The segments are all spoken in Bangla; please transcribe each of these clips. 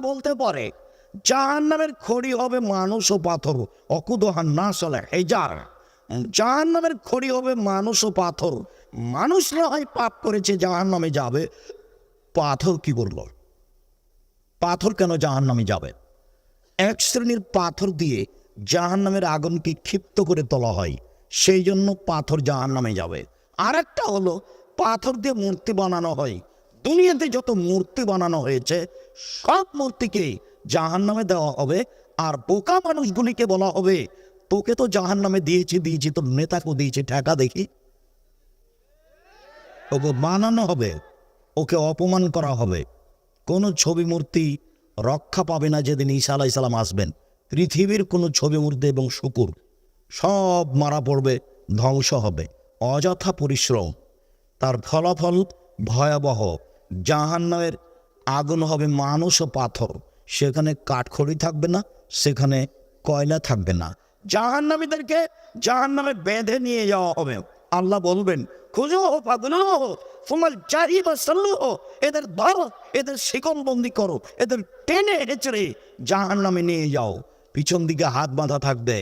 বলতে পারে। জাহান নামের খড়ি হবে মানুষ ও পাথর। অকুদহান না চলে হেজার জাহান নামের খড়ি হবে মানুষ ও পাথর। মানুষ না হয় পাপ করেছে জাহান নামে যাবে। পাথর কি বলল? পাথর কেন জাহান নামে যাবে? এক শ্রেণির পাথর দিয়ে জাহান নামের আগুনকে ক্ষিপ্ত করে তোলা হয়। সেই জন্য পাথর জাহান নামে যাবে। আর একটা হলো, পাথর দিয়ে মূর্তি বানানো হয়। দুনিয়াতে যত মূর্তি বানানো হয়েছে, সব মূর্তিকে জাহান নামে দেওয়া হবে। আর বোকা মানুষগুলিকে বলা হবে, তোকে তো জাহান নামে দিয়েছি দিয়েছি তোর নেতাকে দিয়েছি, ঠেকা দেখি। ওকে বানানো হবে, ওকে অপমান করা হবে। কোনো ছবি মূর্তি রক্ষা পাবে না যেদিন ঈসা আলাহ ইসলাম আসবেন। পৃথিবীর কোনো ছবি মূর্তি এবং শুকুর সব মারা পড়বে, ধ্বংস হবে, অযথা পরিশ্রম। তার ফলাফল ভয়াবহ। জাহান্নামের আগুন হবে মানুষ ও পাথর। সেখানে কাঠখড়ি থাকবে না, সেখানে কয়লা থাকবে না। জাহান্নামীদেরকে জাহান্নামে বেঁধে নিয়ে যাওয়া হবে। আল্লাহ বলবেন, খুঁজো পাগল, তোমার চারি বা সাল্লু এদের ধরো এদের শিকল বন্দি করো, এদের টেনে হেঁচড়ে জাহান নামে নিয়ে যাও। পিছন দিকে হাত বাঁধা থাকবে,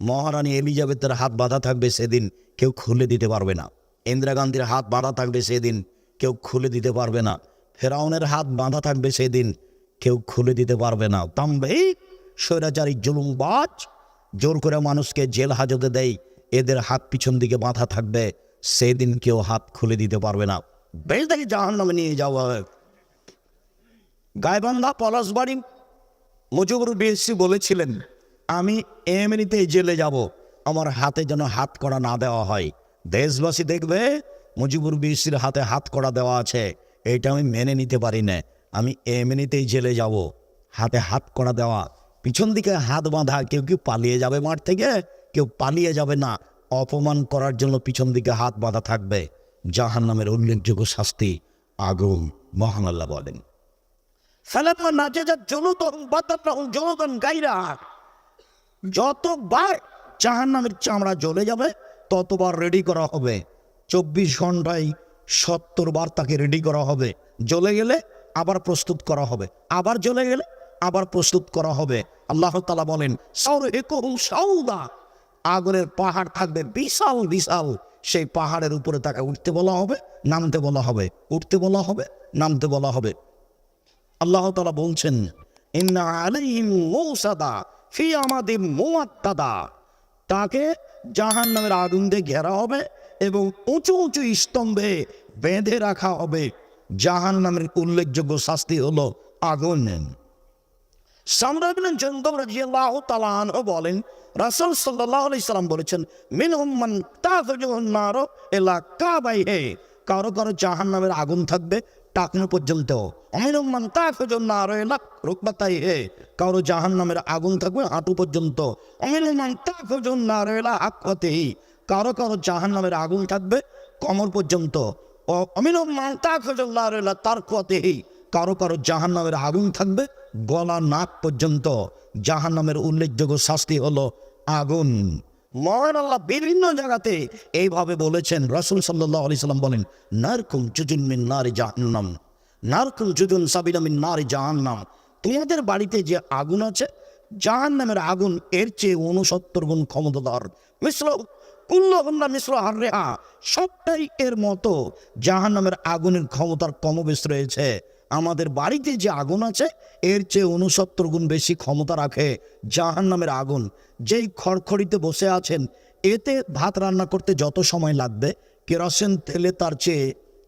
মহারানী এলিজাবেথের হাত বাঁধা থাকবে সেদিন কেউ খুলে দিতে পারবে না। ইন্দিরা গান্ধীর হাত বাঁধা থাকবে সেদিন কেউ খুলে দিতে পারবে না। ফেরাউনের হাত বাঁধা থাকবে সেদিন, কেউ খুলে দিতে পারবে না। তাম্বে স্বৈরাচারী জুলুমবাজ জোর করে মানুষকে জেল হাজতে দেয়, এদের হাত পিছন দিকে বাঁধা থাকবে, সেদিন কেউ হাত খুলে দিতে পারবে না। বেশ থেকে জাহান নামে নিয়ে যাওয়া হবে গায়বান্ধা পলাশবাড়ি মুজিবুর বিএসসি বলেছিলেন, আমি এমনিতেই জেলে যাব, আমার হাতে যেন হাত করা না দেওয়া হয়। দেশবাসী দেখবে মুজিবুর বিএসসির হাতে হাত করা দেওয়া আছে। এটা আমি মেনে নিতে পারি না। আমি এমনিতেই জেলে যাব। হাতে হাত করা দেওয়া। পিছন দিকে হাত বাঁধা। কেউ কেউ পালিয়ে যাবে মাঠ থেকে, কেউ পালিয়ে যাবে না। অপমান করার জন্য পিছন দিকে হাত বাঁধা থাকবে। জাহান নামের উল্লেখযোগ্য শাস্তি। আগুন, মহান আল্লাহ বলেন। যতবার জাহান নামের চামড়া জ্বলে যাবে, ততবার রেডি করা হবে। চব্বিশ ঘন্টায় সত্তর বার তাকে রেডি করা হবে। জ্বলে গেলে আবার প্রস্তুত করা হবে। আবার জ্বলে গেলে আবার প্রস্তুত করা হবে। আল্লাহ তালা বলেন সৌদা আগুনের পাহাড় থাকবে বিশাল বিশাল। সেই পাহাড়ের উপরে তাকে উঠতে বলা হবে, নামতে বলা হবে। উঠতে বলা হবে, নামতে বলা হবে। আল্লাহ তালা বলছেন তাকে জাহান নামের আগুন দিয়ে ঘেরা হবে এবং উঁচু উঁচু স্তম্ভে বেঁধে রাখা হবে। জাহান নামের উল্লেখযোগ্য শাস্তি হলো আগুন। সামরাবিন জন্দম রাজিয়াল্লাহ তালান বলেন, রাসূল আলাইহি সাল্লাম বলেছেন মান তাফজুন নার ইলা কাবাইহে। কারও কারও জাহান্নামের আগুন থাকবে, টাকনো পর্যন্ত। অমিনহুম মান তাফজুন নার ইলা রুকবাতাইহে। কারও জাহান্নামের আগুন থাকবে হাঁটু পর্যন্ত। অমিনহুম মান তাফজুন নার ইলা কারও কারও জাহান্নামের আগুন থাকবে কমর পর্যন্ত। ইলা তারকুয়াতিহি কারও কারও জাহান নামের আগুন থাকবে গলা নাক পর্যন্ত। জাহান নামের উল্লেখযোগ্য শাস্তি হলো আগুন। মহান আল্লাহ বিভিন্ন জায়গাতে এইভাবে বলেছেন, রসুল সাল্লাহ আলি সাল্লাম বলেন, নারকুম জুজুন মিন নারী জাহান্নাম। নারকুম জুজুন সাবিনা মিন জাহান্নাম। তোমাদের বাড়িতে যে আগুন আছে জাহান নামের আগুন এর চেয়ে উনসত্তর গুণ ক্ষমতাধর। মিশ্র কুল্লহন্না মিশ্র রেহা সবটাই এর মতো জাহান নামের আগুনের ক্ষমতার কমবেশ রয়েছে। আমাদের বাড়িতে যে আগুন আছে, এর চেয়ে উনসত্তর গুণ বেশি ক্ষমতা রাখে জাহান নামের আগুন। যেই খড়খড়িতে বসে আছেন, এতে ভাত রান্না করতে যত সময় লাগবে, কেরোসিন তেলে তার চেয়ে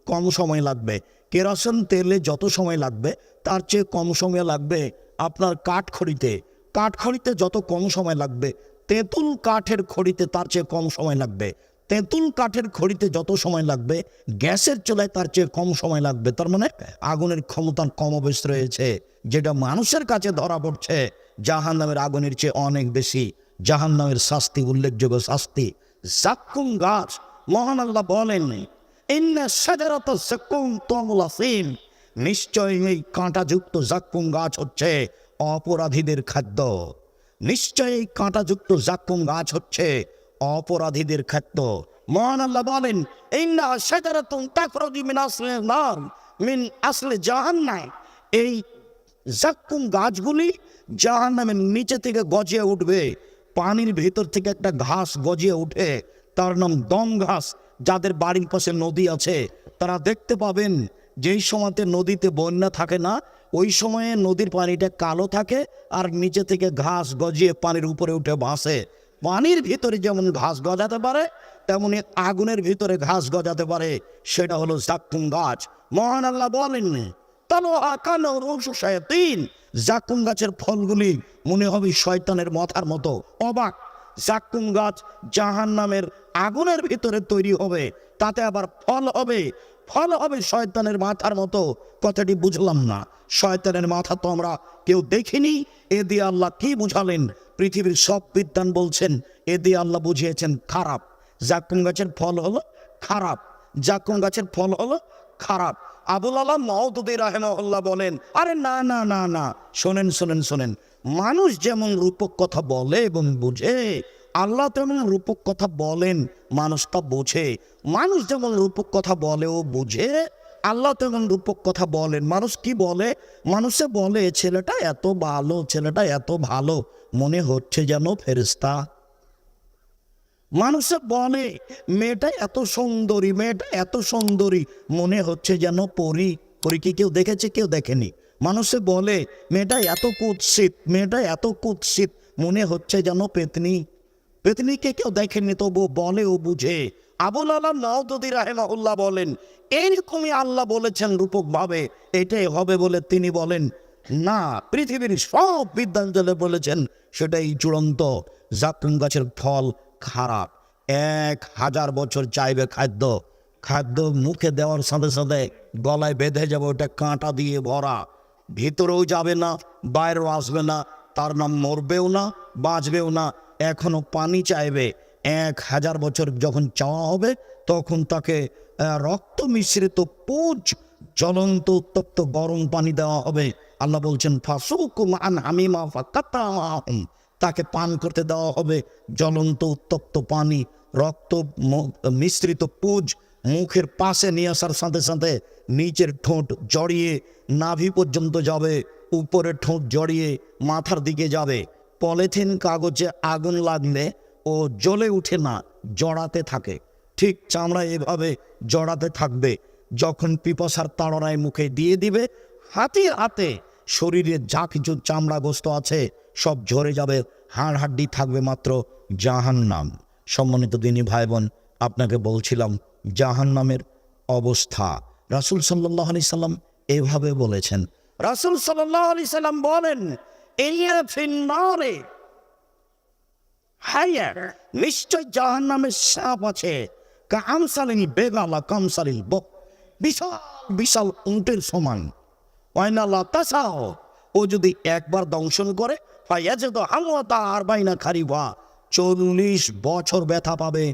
কম সময় লাগবে। কেরোসিন তেলে যত সময় লাগবে, তার চেয়ে কম সময় লাগবে আপনার কাঠ খড়িতে কাঠ খড়িতে যত কম সময় লাগবে তেঁতুল কাঠের খড়িতে তার চেয়ে কম সময় লাগবে। তেঁতুল কাঠের খড়িতে যত সময় লাগবে, গ্যাসের চুলায় তার চেয়ে কম সময় লাগবে। তার মানে আগুনের ক্ষমতার কমবেশ রয়েছে, যেটা মানুষের কাছে ধরা পড়ছে। জাহান নামের আগুনের চেয়ে অনেক বেশি। জাহান নামের শাস্তি, উল্লেখযোগ্য শাস্তি। জাক্কুম গাছ, মহান আল্লাহ বলেন নিশ্চয়ই এই কাঁটাযুক্ত জাক্কুম গাছ হচ্ছে অপরাধীদের খাদ্য। নিশ্চয়ই কাঁটাযুক্ত জাকুম গাছ হচ্ছে অপরাধীদের খাদ্য মহান আল্লাহ বলেন, ইন্না শাজারাতুন তাখরুজু আসলি এই জাক্কুম গাছগুলি জাহান নামের নিচে থেকে গজিয়ে উঠবে, পানির ভেতর থেকে একটা ঘাস গজিয়ে উঠে, তার নাম দম ঘাস, যাদের বাড়ির পাশে নদী আছে। তারা দেখতে পাবেন, যেই সময়তে নদীতে বন্যা থাকে না ওই সময়ে নদীর পানিটা কালো থাকে আর নিচে থেকে ঘাস গজিয়ে পানির উপরে উঠে ভাসে। পানির ভিতরে যেমন ঘাস গজাতে পারে, তেমনি আগুনের ভিতরে ঘাস গজাতে পারে। সেটা হলো জাক্কুম গাছ। মহান আল্লাহ বলেন জাক্কুম গাছের ফলগুলি মনে হবে শয়তানের মাথার মতো। অবাক। জাক্কুম গাছ জাহান নামের আগুনের ভিতরে তৈরি হবে, তাতে আবার ফল হবে। ফল হবে শয়তানের মাথার মতো। কথাটি বুঝলাম না। শয়তানের মাথা তো আমরা কেউ দেখিনি। এ দিয়ে আল্লাহ কি বুঝালেন? পৃথিবীর সব বিদ্যান বলছেন, এ দিয়ে আল্লাহ বুঝিয়েছেন, খারাপ। জাক্কুম গাছের ফল হলো খারাপ। জাক্কুম গাছের ফল হলো খারাপ। আবুল আলাম মহদুদি রাহেমহল্লা বলেন, আরে না না না না। শোনেন শোনেন শোনেন। মানুষ যেমন রূপক কথা বলে এবং বুঝে আল্লাহ তেমন রূপক কথা বলেন, মানুষটা বোঝে। মানুষ যেমন রূপক কথা বলে ও বুঝে, আল্লাহ তেমন রূপক কথা বলেন। মানুষ কি বলে? মানুষে বলে, ছেলেটা এত ভালো, ছেলেটা এত ভালো, মনে হচ্ছে যেন ফেরিস্তা মানুষে বলে, মেয়েটা এত সুন্দরী, মেয়েটা এত সুন্দরী, মনে হচ্ছে যেন পরি। পরি কি কেউ দেখেছে? কেউ দেখেনি। মানুষে বলে, মেয়েটা এত কুৎসিত, মেয়েটা এত কুৎসিত, মনে হচ্ছে যেন পেতনি। পেতনিকে কেউ দেখেনি তবু বলে ও বুঝে। আবুল আলাম নওদুদ্দি রাহেমাউল্লাহ বলেন, এইরকমই আল্লাহ বলেছেন রূপক ভাবে এটাই হবে বলে তিনি বলেন। না, পৃথিবীর সব বিদ্যাঞ্জলে বলেছেন, সেটাই চূড়ান্ত। জাকুম গাছের ফল খারাপ। এক হাজার বছর চাইবে খাদ্য। খাদ্য মুখে দেওয়ার সাথে সাথে গলায় বেঁধে যাবে, ওটা কাঁটা দিয়ে ভরা। ভিতরেও যাবে না, বাইরেও আসবে না, তার নাম মরবেও না, বাঁচবেও না। এখনও পানি চাইবে। এক হাজার বছর যখন চাওয়া হবে, তখন তাকে রক্ত মিশ্রিত পুজ, জ্বলন্ত উত্তপ্ত গরম পানি দেওয়া হবে। আল্লাহ বলছেন ফাসুকুম আন তাকে পান করতে দেওয়া হবে জ্বলন্ত উত্তপ্ত পানি, রক্ত মিশ্রিত পুজ মুখের পাশে নিয়ে আসার সাথে সাথে নিচের ঠোঁট জড়িয়ে, নাভি পর্যন্ত যাবে উপরের ঠোঁট জড়িয়ে মাথার দিকে যাবে। পলিথিন কাগজে আগুন লাগলে ও জ্বলে উঠে না, জড়াতে থাকে। ঠিক চামড়া এভাবে জড়াতে থাকবে, যখন পিপাসার তাড়নায় মুখে দিয়ে দিবে, হাতে হাতে শরীরে যা কিছু চামড়া গোস্ত আছে, সব ঝরে যাবে হাড় হাড্ডি থাকবে মাত্র জাহান নাম সম্মানিত দিনী ভাই বোন আপনাকে বলছিলাম জাহান নামের অবস্থা। রাসুল সাল্লাহ আলি সাল্লাম এভাবে বলেছেন। রাসুল সাল্লাহ আলি সাল্লাম বলেন ফিন্নারে নিশ্চয় জাহান নামের সাপ আছে। কামসালিন বেগালা কামসালিন বক বিশাল বিশাল সমান। তাসাও ও যদি একবার দংশন করে ফাইয়াছে তো হামতা আর বাইনা খারিবা চল্লিশ বছর ব্যথা পাবে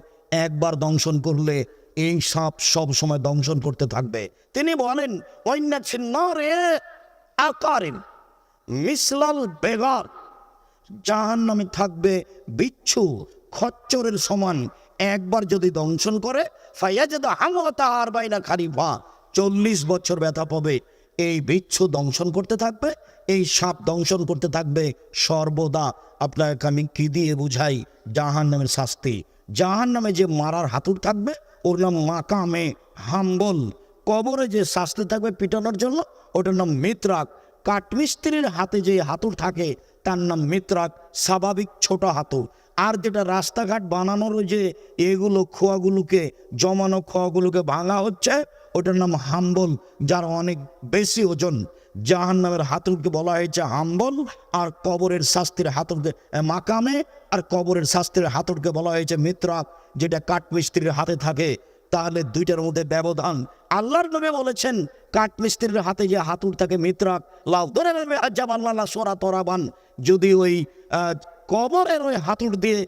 একবার দংশন করলে। এই সাপ সব সময় দংশন করতে থাকবে। তিনি বলেন অন্য ছিন্ন রে আকারেন। মিসলাল বেগার। জাহান নামে থাকবে বিচ্ছু, খচ্চরের সমান। একবার যদি দংশন করে ফাইয়া যদি হামতা আর বাইনা খারিফা। চল্লিশ বছর ব্যথা পাবে। এই বিচ্ছু দংশন করতে থাকবে, এই সাপ দংশন করতে থাকবে সর্বদা। আপনাকে আমি কি দিয়ে বুঝাই? জাহান নামের শাস্তি। জাহান নামে যে মারার হাতুর থাকবে, ওর নাম মাকামে হাম্বল। কবরে যে শাস্তি থাকবে পিটানোর জন্য, ওটার নাম মিত্রাক। কাঠমিস্ত্রির হাতে যে হাতুর থাকে, তার নাম মিত্রাক, স্বাভাবিক ছোট হাতুর আর যেটা রাস্তাঘাট বানানোর যে এগুলো খোয়াগুলোকে, জমানো খোয়াগুলোকে ভাঙা হচ্ছে, ওটার নাম হাম্বল, যার অনেক বেশি ওজন। জাহান নামের হাতুরকে বলা হয়েছে হাম্বল, আর কবরের শাস্তির হাতুরকে মাকামে, আর কবরের শাস্তির হাতুরকে বলা হয়েছে মিত্রাক, যেটা কাঠমিস্ত্রির হাতে থাকে। তাহলে দুইটার মধ্যে ব্যবধান। আল্লাহর নবী বলেছেন কাঠমিস্ত্রির হাতে যে হাতুর থাকে মিত্রাক, লাউ ধরে নেবে আজ্জাবাল্লাহ সোরা তরাবান। যদি ওই কবরের ওই হাতুর দিয়ে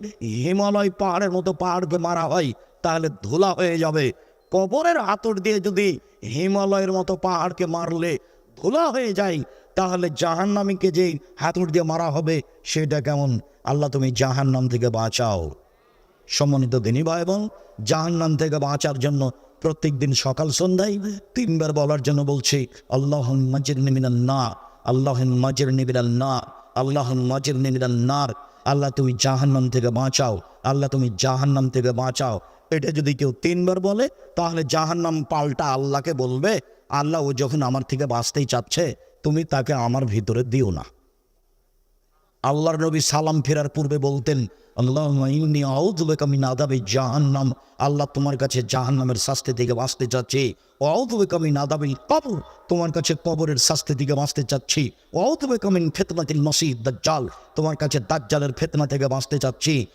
হিমালয় পাহাড়ের মতো পাহাড়কে মারা হয়, তাহলে ধুলা হয়ে যাবে। কবরের হাতুর দিয়ে যদি হিমালয়ের মতো পাহাড়কে মারলে ধুলা হয়ে যায়, তাহলে জাহান্নামীকে যে হাতুর দিয়ে মারা হবে, সেটা কেমন? আল্লাহ তুমি জাহান্নাম থেকে বাঁচাও। সম্মানিত দিনী ভাই এবং জাহান্নাম থেকে বাঁচার জন্য প্রত্যেক দিন সকাল সন্ধ্যায় তিনবার বলার জন্য বলছি আল্লাহ মিনান না আল্লাহ মাজির নিবিরাল না আল্লাহ মাজির নিবিরাল নার। আল্লাহ তুমি জাহান্নাম থেকে বাঁচাও, আল্লাহ তুমি জাহান্নাম থেকে বাঁচাও। এটা যদি কেউ তিনবার বলে, তাহলে জাহান্নাম পাল্টা আল্লাহকে বলবে, আল্লাহ ও যখন আমার থেকে বাঁচতেই চাচ্ছে, তুমি তাকে আমার ভিতরে দিও না। আল্লাহর নবী সালাম ফেরার পূর্বে বলতেন আল্লাহ তোমার কাছে শাস্তি বাঁচতে চাচ্ছি। তোমার কাছে কবরের শাস্তি বাঁচতে চাচ্ছি। তোমার কাছে দাজ্জালের ফেতনা থেকে বাঁচতে চাচ্ছি।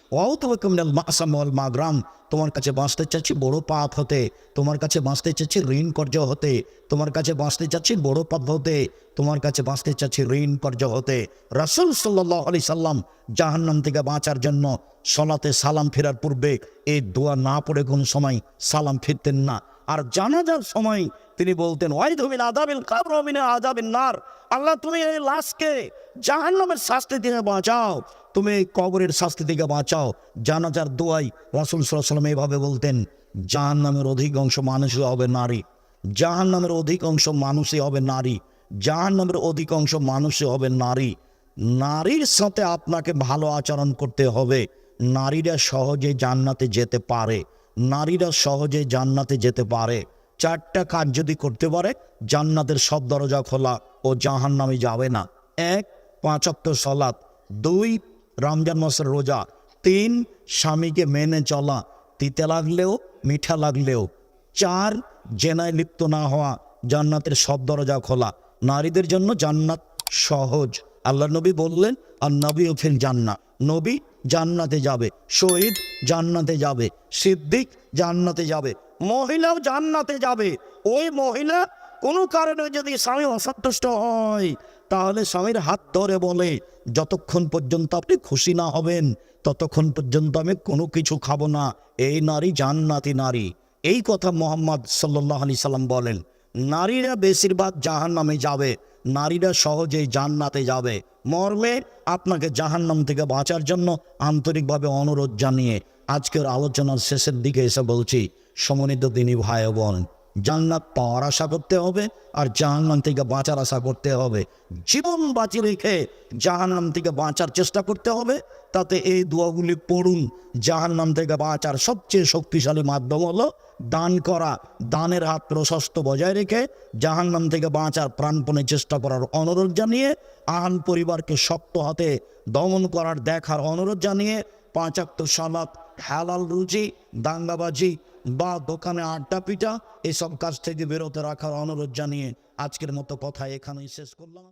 তোমার কাছে বাঁচতে চাচ্ছি বড় পাপ হতে। তোমার কাছে বাঁচতে চাচ্ছি ঋণ কর্য হতে। তোমার কাছে বাঁচতে চাচ্ছি বড় পাপ হতে। তোমার কাছে বাঁচতে চাচ্ছি ঋণ কর্য হতে। রাসুল সাল্লাহ আলি সাল্লাম জাহান্নাম থেকে বাঁচার জন্য সলাতে সালাম ফেরার পূর্বে এই দোয়া না পড়ে কোনো সময় সালাম ফিরতেন না। আর জানাজার সময় তিনি বলতেন ওয়াই ধমিন আদাবিল কাবরমিনে আদাবিন নার। আল্লাহ, তুমি এই লাশকে জাহান্নামের শাস্তি থেকে বাঁচাও। তুমি কবরের শাস্তি থেকে বাঁচাও। জানাজার দোয়াই রাসুল সাল্লাম এইভাবে বলতেন, জাহান্নামের অধিকাংশ মানুষই হবে নারী। জাহান্নামের অধিকাংশ মানুষই হবে নারী। জাহান্নামের অধিকাংশ মানুষই হবে নারী। নারীর সাথে আপনাকে ভালো আচরণ করতে হবে। নারীরা সহজে জান্নাতে যেতে পারে। নারীরা সহজে জান্নাতে যেতে পারে। চারটা কাজ যদি করতে পারে, জান্নাতের সব দরজা খোলা ও জাহান নামে যাবে না। এক পাঁচাত্ত সলাৎ দুই, রমজান মাসের রোজা। তিন, স্বামীকে মেনে চলা। তিতে লাগলেও, মিঠা লাগলেও। চার, জেনায় লিপ্ত না হওয়া। জান্নাতের সব দরজা খোলা। নারীদের জন্য জান্নাত সহজ। আল্লাহ নবী বললেন, আর নবী ফিল জান্নাত। নবী জান্নাতে যাবে, শহীদ জান্নাতে যাবে, সিদ্দিক জান্নাতে যাবে, মহিলাও জান্নাতে যাবে। ওই মহিলা কোনো কারণে যদি স্বামী অসন্তুষ্ট হয়, তাহলে স্বামীর হাত ধরে বলে, যতক্ষণ পর্যন্ত আপনি খুশি না হবেন, ততক্ষণ পর্যন্ত আমি কোনো কিছু খাব না। এই নারী জান্নাতি নারী। এই কথা মোহাম্মদ সাল্লাহ আলি সাল্লাম বলেন। নারীরা বেশিরভাগ জাহান নামে যাবে। নারীরা সহজেই জান্নাতে যাবে। মর্মে আপনাকে জাহান্নাম থেকে বাঁচার জন্য আন্তরিকভাবে অনুরোধ জানিয়ে আজকের আলোচনার শেষের দিকে এসে বলছি সমন্বিত তিনি ভাই বোন জান্নাত পাওয়ার আশা করতে হবে আর জাহান্নাম থেকে বাঁচার আশা করতে হবে। জীবন বাঁচিয়ে রেখে জাহান্নাম থেকে বাঁচার চেষ্টা করতে হবে। তাতে এই দোয়াগুলি পড়ুন। জাহান্নাম থেকে বাঁচার সবচেয়ে শক্তিশালী মাধ্যম হলো দান করা। দানের হাত প্রশস্ত বজায় রেখে জাহান্নাম থেকে বাঁচার প্রাণপণে চেষ্টা করার অনুরোধ জানিয়ে, আহান পরিবারকে শক্ত হাতে দমন করার দেখার অনুরোধ জানিয়ে পাঁচাত্তর সালাত, হালাল রুচি দাঙ্গাবাজি বা দোকানে আড্ডা পিটা, এসব কাজ থেকে বেরোতে রাখার অনুরোধ জানিয়ে আজকের মতো কথা এখানেই শেষ করলাম।